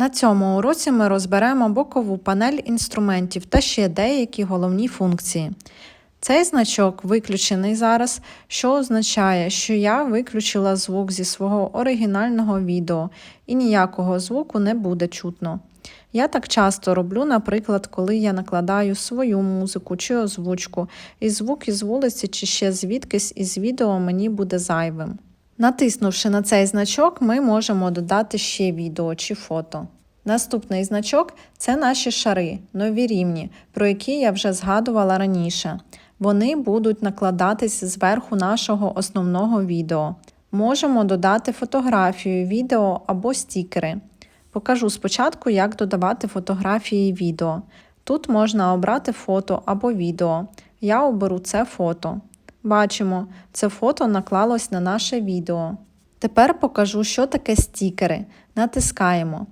На цьому уроці ми розберемо бокову панель інструментів та ще деякі головні функції. Цей значок виключений зараз, що означає, що я виключила звук зі свого оригінального відео і ніякого звуку не буде чутно. Я так часто роблю, наприклад, коли я накладаю свою музику чи озвучку, і звук із вулиці чи ще звідкись із відео мені буде зайвим. Натиснувши на цей значок, ми можемо додати ще відео чи фото. Наступний значок це наші шари, нові рівні, про які я вже згадувала раніше. Вони будуть накладатись зверху нашого основного відео. Можемо додати фотографію, відео або стікери. Покажу спочатку, як додавати фотографії і відео. Тут можна обрати фото або відео. Я оберу це фото. Бачимо, це фото наклалось на наше відео. Тепер покажу, що таке стікери. Натискаємо.